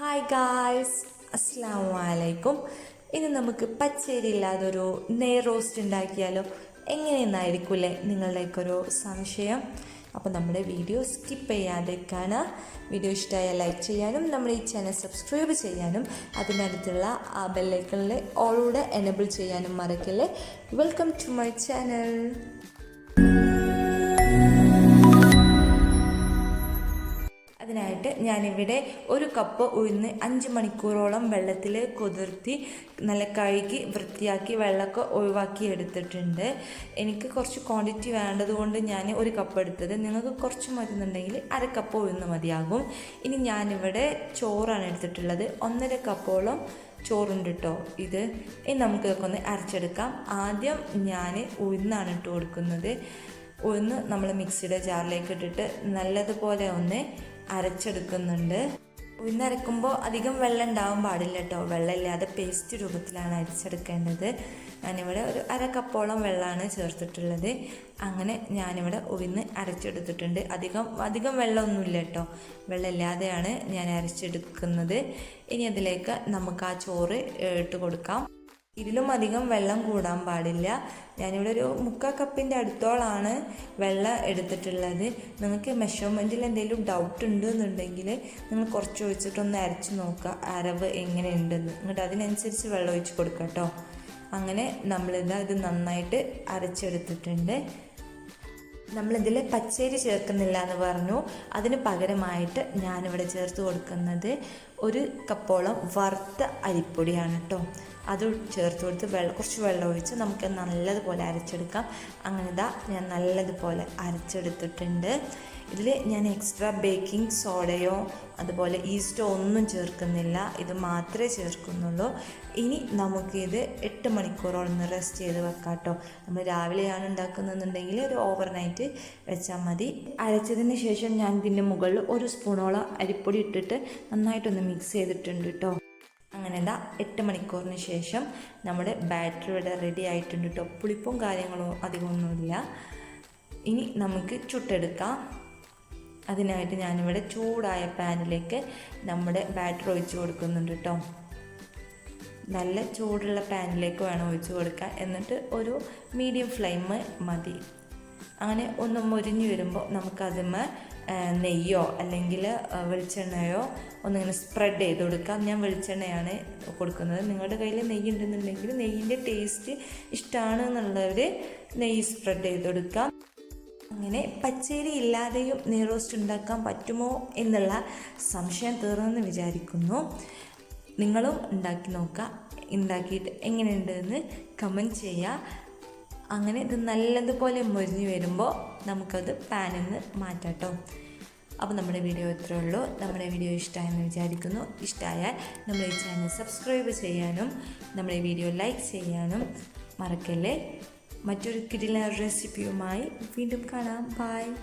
Hi guys അസ്സാം വലൈക്കും ഇന്ന് നമുക്ക് പച്ചരിയില്ലാതെ ഇല്ലാതൊരു നെയ് റോസ്റ്റ് ഉണ്ടാക്കിയാലോ? എങ്ങനെയെന്നായിരിക്കുമല്ലേ നിങ്ങളുടെയൊക്കെ സംശയം. അപ്പോൾ നമ്മുടെ വീഡിയോ സ്കിപ്പ് ചെയ്യാതെ കാണുക വീഡിയോ ഇഷ്ടമായ ലൈക്ക് ചെയ്യാനും നമ്മുടെ ഈ ചാനൽ സബ്സ്ക്രൈബ് ചെയ്യാനും അതിനടുത്തുള്ള ആ ബെല്ലൈക്കണിൽ ഓളൂടെ എനബിൾ ചെയ്യാനും മറക്കല്ലേ? വെൽക്കം ടു മൈ ചാനൽ ഞാനിവിടെ ഒരു കപ്പ് ഉഴുന്ന് അഞ്ച് മണിക്കൂറോളം വെള്ളത്തിൽ കുതിർത്തി നല്ല കഴുകി വൃത്തിയാക്കി വെള്ളമൊക്കെ ഒഴിവാക്കി എടുത്തിട്ടുണ്ട്. എനിക്ക് കുറച്ച് ക്വാണ്ടിറ്റി വേണ്ടതുകൊണ്ട് ഞാൻ ഒരു കപ്പ് എടുത്തത്. നിങ്ങൾക്ക് കുറച്ച് മരുന്നുണ്ടെങ്കിൽ അര കപ്പ് ഉഴുന്ന് മതിയാകും. ഇനി ഞാനിവിടെ ചോറാണ് എടുത്തിട്ടുള്ളത്. ഒന്നര കപ്പോളം ചോറുണ്ട് കേട്ടോ ഇത്. ഇനി നമുക്ക് ഇതൊക്കെ ഒന്ന് അരച്ചെടുക്കാം. ആദ്യം ഞാൻ ഉഴുന്നാണ് ഇട്ട് കൊടുക്കുന്നത്. ഉഴുന്ന് നമ്മൾ മിക്സിയുടെ ജാറിലേക്ക് ഇട്ടിട്ട് നല്ലതുപോലെ ഒന്ന് അരച്ചെടുക്കുന്നുണ്ട്. ഉഴുന്നരക്കുമ്പോൾ അധികം വെള്ളം ഉണ്ടാവാൻ പാടില്ല കേട്ടോ. വെള്ളമില്ലാതെ പേസ്റ്റ് രൂപത്തിലാണ് അരിച്ചെടുക്കേണ്ടത്. ഞാനിവിടെ ഒരു അര കപ്പോളം വെള്ളമാണ് ചേർത്തിട്ടുള്ളത്. അങ്ങനെ ഞാനിവിടെ ഉഴുന്ന് അരച്ചെടുത്തിട്ടുണ്ട്. അധികം അധികം വെള്ളമൊന്നുമില്ല കേട്ടോ. വെള്ളമില്ലാതെയാണ് ഞാൻ അരച്ചെടുക്കുന്നത്. ഇനി അതിലേക്ക് നമുക്ക് ആ ചോറ് ഇട്ട് കൊടുക്കാം. ഇതിലും അധികം വെള്ളം കൂടാൻ പാടില്ല. ഞാനിവിടെ ഒരു മുക്കാൽ കപ്പിന്റെ അടുത്തോളാണ് വെള്ളം എടുത്തിട്ടുള്ളത്. നിങ്ങൾക്ക് മെഷർമെന്റിൽ എന്തെങ്കിലും ഡൗട്ട് ഉണ്ട് എന്നുണ്ടെങ്കിൽ നിങ്ങൾ കുറച്ച് ഒഴിച്ചിട്ടൊന്ന് അരച്ച് നോക്കുക. അരവ് എങ്ങനെയുണ്ടെന്ന്. എന്നിട്ട് അതിനനുസരിച്ച് വെള്ളം ഒഴിച്ച് കൊടുക്കുക കേട്ടോ. അങ്ങനെ നമ്മളിത് ഇത് നന്നായിട്ട് അരച്ചെടുത്തിട്ടുണ്ട്. നമ്മളിതിൽ പച്ചരി ചേർക്കുന്നില്ല എന്ന് പറഞ്ഞു. അതിന് പകരമായിട്ട് ഞാനിവിടെ ചേർത്ത് കൊടുക്കുന്നത് ഒരു കപ്പോളം വറുത്ത അരിപ്പൊടിയാണ് കേട്ടോ. അത് ചേർത്ത് കൊടുത്ത് വെള്ളം കുറച്ച് വെള്ളം ഒഴിച്ച് നമുക്ക് നല്ലതുപോലെ അരച്ചെടുക്കാം. അങ്ങനെ ഇതാ ഞാൻ നല്ലതുപോലെ അരച്ചെടുത്തിട്ടുണ്ട്. ഇതിൽ ഞാൻ എക്സ്ട്രാ ബേക്കിംഗ് സോഡയോ അതുപോലെ ഈസ്റ്റോ ഒന്നും ചേർക്കുന്നില്ല. ഇത് മാത്രമേ ചേർക്കുന്നുള്ളൂ. ഇനി നമുക്കിത് എട്ട് മണിക്കൂറോളം റെസ്റ്റ് ചെയ്ത് വെക്കാം കേട്ടോ. നമ്മൾ രാവിലെയാണ് ഉണ്ടാക്കുന്നതെന്നുണ്ടെങ്കിൽ ഒരു ഓവർനൈറ്റ് വെച്ചാൽ മതി. അരച്ചതിന് ശേഷം ഞാൻ ഇതിന്റെ മുകളിൽ ഒരു സ്പൂണോളം അരിപ്പൊടി ഇട്ടിട്ട് നന്നായിട്ടൊന്ന് മിക്സ് ചെയ്തിട്ടുണ്ട് കേട്ടോ. അങ്ങനെ എന്താ എട്ട് മണിക്കൂറിന് ശേഷം നമ്മുടെ ബാറ്ററി ഇവിടെ റെഡി ആയിട്ടുണ്ട് കേട്ടോ പുളിപ്പും കാര്യങ്ങളോ അധികമൊന്നുമില്ല. ഇനി നമുക്ക് ചുട്ടെടുക്കാം. അതിനായിട്ട് ഞാനിവിടെ ചൂടായ പാനിലേക്ക് നമ്മുടെ ബാറ്റർ ഒഴിച്ചു കൊടുക്കുന്നുണ്ട് കേട്ടോ നല്ല ചൂടുള്ള പാനിലേക്ക് വേണം ഒഴിച്ചു കൊടുക്കാൻ. എന്നിട്ട് ഒരു മീഡിയം ഫ്ലെയിം മതി. അങ്ങനെ ഒന്ന് മുരിഞ്ഞു വരുമ്പോൾ നമുക്കതിന്മേ നെയ്യോ അല്ലെങ്കിൽ വെളിച്ചെണ്ണയോ ഒന്നിങ്ങനെ സ്പ്രെഡ് ചെയ്ത് കൊടുക്കാം. ഞാൻ വെളിച്ചെണ്ണയാണ് കൊടുക്കുന്നത്. നിങ്ങളുടെ കയ്യിൽ നെയ്യ് ഉണ്ടെന്നുണ്ടെങ്കിൽ നെയ്യിന്റെ ടേസ്റ്റ് ഇഷ്ടമാണ് എന്നുള്ളവർ നെയ്യ് സ്പ്രെഡ് ചെയ്ത് കൊടുക്കാം. അങ്ങനെ പച്ചരി ഇല്ലാതെയും നെയ് റോസ്റ്റ് ഉണ്ടാക്കാൻ പറ്റുമോ എന്നുള്ള സംശയം തീർന്നെന്ന് വിചാരിക്കുന്നു. നിങ്ങളും ഉണ്ടാക്കി നോക്കുക. ഉണ്ടാക്കിയിട്ട് എങ്ങനെയുണ്ടെന്ന് കമന്റ് ചെയ്യുക. അങ്ങനെ ഇത് നല്ലതുപോലെ മുരിഞ്ഞ് വരുമ്പോൾ നമുക്കത് പാനിൽ നിന്ന് മാറ്റാം കേട്ടോ അപ്പോൾ നമ്മുടെ വീഡിയോ ഇത്രേ ഉള്ളൂ. നമ്മുടെ വീഡിയോ ഇഷ്ടമായെന്ന് വിചാരിക്കുന്നു. ഇഷ്ടമായാൽ നമ്മുടെ ഈ ചാനൽ സബ്സ്ക്രൈബ് ചെയ്യാനും നമ്മുടെ വീഡിയോ ലൈക്ക് ചെയ്യാനും മറക്കല്ലേ? മറ്റൊരു കിടില റെസിപ്പിയുമായി വീണ്ടും കാണാം. ബൈ